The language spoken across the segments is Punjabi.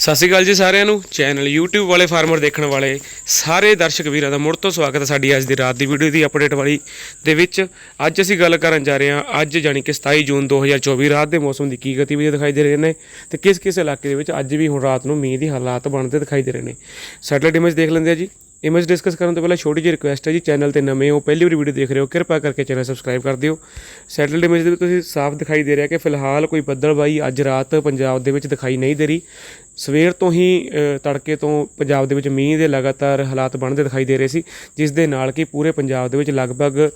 ਸਤਿ ਸ਼੍ਰੀ ਅਕਾਲ ਜੀ ਸਾਰਿਆਂ ਨੂੰ। ਚੈਨਲ YouTube ਵਾਲੇ ਫਾਰਮਰ ਦੇਖਣ ਵਾਲੇ, ਸਾਰੇ ਦਰਸ਼ਕ ਵੀਰਾਂ ਦਾ ਮੁੜ ਤੋਂ ਸਵਾਗਤ ਹੈ ਸਾਡੀ ਅੱਜ ਦੀ ਰਾਤ ਦੀ ਵੀਡੀਓ ਦੀ ਅਪਡੇਟ ਵਾਲੀ ਦੇ ਵਿੱਚ। ਅੱਜ ਅਸੀਂ ਗੱਲ ਕਰਨ ਜਾ ਰਹੇ ਹਾਂ, ਅੱਜ ਜਾਣੀ ਕਿ 27 ਜੂਨ 2024 ਰਾਤ ਦੇ ਮੌਸਮ ਦੀ ਕੀ ਗਤੀਵਿਧੀ ਦਿਖਾਈ ਦੇ ਰਹੇ ਨੇ ਤੇ ਕਿਸ ਕਿਸ ਇਲਾਕੇ ਦੇ ਵਿੱਚ ਅੱਜ ਵੀ ਹੁਣ ਰਾਤ ਨੂੰ ਮੀਂਹ ਦੀ ਹਾਲਾਤ ਬਣਦੇ ਦਿਖਾਈ ਦੇ ਰਹੇ ਨੇ। ਸੈਟਲਾਈਟ ਇਮੇਜ ਦੇਖ ਲੈਂਦੇ ਆ ਜੀ। ਇਮੇਜ ਡਿਸਕਸ ਕਰਨ ਤੋਂ ਪਹਿਲਾਂ ਛੋਟੀ ਜਿਹੀ ਰਿਕੁਐਸਟ ਹੈ ਜੀ ਚੈਨਲ ਤੇ ਨਵੇਂ ਹੋ, ਪਹਿਲੀ ਵਾਰੀ ਵੀਡੀਓ ਦੇਖ ਰਹੇ ਹੋ, ਕਿਰਪਾ ਕਰਕੇ ਚੈਨਲ ਸਬਸਕ੍ਰਾਈਬ ਕਰ ਦਿਓ। ਸੈਟਲਾਈਟ ਇਮੇਜ ਦੇ ਵਿੱਚ ਤੁਸੀਂ ਸਾਫ਼ ਦਿਖਾਈ ਦੇ ਰਿਹਾ ਕਿ ਫਿਲਹਾਲ ਕੋਈ ਬੱਦਲਬਾਈ ਅੱਜ ਰਾਤ ਪੰਜਾਬ ਦੇ ਵਿੱਚ ਦਿਖਾਈ ਨਹੀਂ ਦੇ ਰਹੀ। ਸਵੇਰ ਤੋਂ ਹੀ ਤੜਕੇ ਤੋਂ ਪੰਜਾਬ ਦੇ ਵਿੱਚ ਮੀਂਹ ਦੇ ਲਗਾਤਾਰ ਹਾਲਾਤ ਬਣਦੇ ਦਿਖਾਈ ਦੇ ਰਹੇ ਸੀ ਜਿਸ ਦੇ ਨਾਲ ਕਿ ਪੂਰੇ ਪੰਜਾਬ ਦੇ ਵਿੱਚ ਲਗਭਗ ਅ,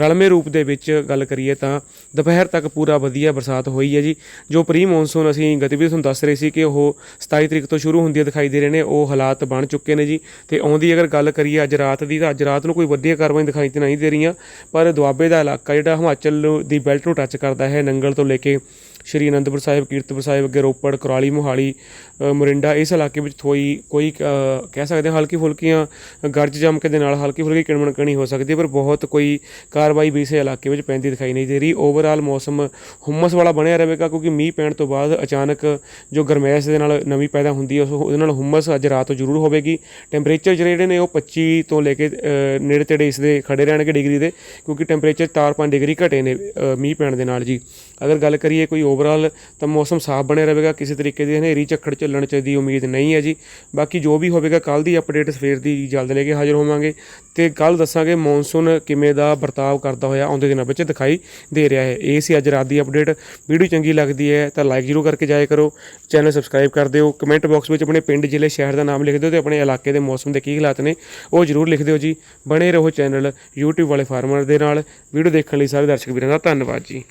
ਰਲਵੇਂ ਰੂਪ ਦੇ ਵਿੱਚ ਗੱਲ ਕਰੀਏ ਤਾਂ ਦੁਪਹਿਰ ਤੱਕ ਪੂਰਾ ਵਧੀਆ ਬਰਸਾਤ ਹੋਈ ਹੈ ਜੀ। ਜੋ ਪ੍ਰੀ ਮੌਨਸੂਨ ਅਸੀਂ ਗਤੀਵਿਧੀ ਤੁਹਾਨੂੰ ਦੱਸ ਰਹੇ ਸੀ ਕਿ ਉਹ 27 ਤਰੀਕ ਤੋਂ ਸ਼ੁਰੂ ਹੁੰਦੀ ਦਿਖਾਈ ਦੇ ਰਹੇ ਨੇ ਉਹ ਹਾਲਾਤ ਬਣ ਚੁੱਕੇ ਨੇ ਜੀ। ਤੇ ਆਉਂਦੀ ਅਗਰ ਗੱਲ ਕਰੀਏ ਅੱਜ ਰਾਤ ਦੀ ਤਾਂ ਅੱਜ ਰਾਤ ਨੂੰ ਕੋਈ ਵਧੀਆ ਕਾਰਵਾਈ ਦਿਖਾਈ ਤੇ ਨਹੀਂ ਦੇ ਰਹੀਆਂ ਪਰ ਦੁਆਬੇ ਦਾ ਇਲਾਕਾ ਜਿਹੜਾ ਹਿਮਾਚਲ ਦੀ ਬੈਲਟ ਨੂੰ ਟੱਚ ਕਰਦਾ ਹੈ ਨੰਗਲ ਤੋਂ ਲੈ ਕੇ ਸ਼੍ਰੀ ਅਨੰਦਪੁਰ ਸਾਹਿਬ, ਕੀਰਤਪੁਰ ਸਾਹਿਬ, ਅੱਗੇ ਰੋਪੜ, ਕੁਰਾਲੀ, ਮੋਹਾਲੀ ਮੋਰਿੰਡਾ, ਇਸ ਇਲਾਕੇ ਵਿੱਚ ਥੋਈ ਕੋਈ ਕਹਿ ਸਕਦੇ ਹਾਂ ਹਲਕੀ ਫੁਲਕੀਆਂ ਗਰਜ ਜਮਕੇ ਦੇ ਨਾਲ ਹਲਕੀ ਫੁਲਕੀ ਕਿਣਮਣ ਕਣੀ ਹੋ ਸਕਦੀ ਹੈ, ਪਰ ਬਹੁਤ ਕੋਈ ਕਾਰਵਾਈ ਵੀ ਇਸੇ ਇਲਾਕੇ ਵਿੱਚ ਪੈਂਦੀ ਦਿਖਾਈ ਨਹੀਂ ਦੇ ਰਹੀ। ਓਵਰਆਲ ਮੌਸਮ ਹੁਮਸ ਵਾਲਾ ਬਣਿਆ ਰਹੇਗਾ, ਕਿਉਂਕਿ ਮੀਂਹ ਪੈਣ ਤੋਂ ਬਾਅਦ ਅਚਾਨਕ ਜੋ ਗਰਮੈਸ਼ ਦੇ ਨਾਲ ਨਵੀਂ ਪੈਦਾ ਹੁੰਦੀ ਹੈ, ਉਸ, ਉਹਦੇ ਨਾਲ ਹੁਮਸ ਅੱਜ ਰਾਤ ਤੋਂ ਜ਼ਰੂਰ ਹੋਵੇਗੀ। ਟੈਂਪਰੇਚਰ ਜਿਹੜੇ ਨੇ ਉਹ 25 ਤੋਂ ਲੈ ਕੇ ਨੇੜੇ ਤੇੜੇ ਇਸ ਦੇ ਖੜੇ ਰਹਿਣਗੇ ਡਿਗਰੀ ਦੇ, ਕਿਉਂਕਿ ਟੈਂਪਰੇਚਰ 4-5 ਡਿਗਰੀ ਘਟੇ ਨੇ ਮੀਂਹ ਪੈਣ ਦੇ ਨਾਲ ਜੀ। ਅਗਰ ਗੱਲ ਕਰੀਏ ਕੋਈ ਓਵਰਆਲ ਤਾਂ ਮੌਸਮ ਸਾਫ਼ ਬਣਿਆ ਰਹੇਗਾ, ਕਿਸੇ ਤਰੀਕੇ ਦੀ ਹਨੇਰੀ ਝੱਖੜ ਚੱਲਣ ਚ ਦੀ ਉਮੀਦ ਨਹੀਂ ਹੈ ਜੀ। ਬਾਕੀ ਜੋ ਵੀ ਹੋਵੇਗਾ ਕੱਲ ਦੀ ਅਪਡੇਟ ਸਵੇਰ ਦੀ ਜਲਦ ਲੈ ਕੇ ਹਾਜ਼ਰ ਹੋਵਾਂਗੇ ਤੇ ਕੱਲ ਦੱਸਾਂਗੇ ਮੌਨਸੂਨ ਕਿਵੇਂ ਦਾ ਵਰਤਾਵ ਕਰਦਾ ਹੋਇਆ, ਆਉਂਦੇ ਦਿਨਾਂ ਵਿੱਚ ਦਿਖਾਈ ਦੇ ਰਿਹਾ ਹੈ। ਇਹ ਸੀ ਅੱਜ ਰਾਤ ਦੀ ਅਪਡੇਟ ਵੀਡੀਓ ਚੰਗੀ ਲੱਗਦੀ ਹੈ ਤਾਂ ਲਾਈਕ ਜ਼ਰੂਰ ਕਰਕੇ ਜਾਇਆ ਕਰੋ। ਚੈਨਲ ਸਬਸਕ੍ਰਾਈਬ ਕਰ ਦਿਓ। ਕਮੈਂਟ ਬਾਕਸ ਵਿੱਚ ਆਪਣੇ ਪਿੰਡ, ਜ਼ਿਲ੍ਹੇ, ਸ਼ਹਿਰ ਦਾ ਨਾਮ ਲਿਖ ਦਿਓ ਤੇ ਆਪਣੇ ਇਲਾਕੇ ਦੇ ਮੌਸਮ ਦੇ ਕੀ ਹਾਲਾਤ ਨੇ, ਉਹ ਜ਼ਰੂਰ ਲਿਖ ਦਿਓ ਜੀ। ਬਣੇ ਰਹੋ ਚੈਨਲ YouTube ਵਾਲੇ ਫਾਰਮਰ ਦੇ ਨਾਲ। ਵੀਡੀਓ ਦੇਖਣ ਲਈ ਸਾਰੇ ਦਰਸ਼ਕ ਵੀਰਾਂ ਦਾ ਧੰਨਵਾਦ ਜੀ।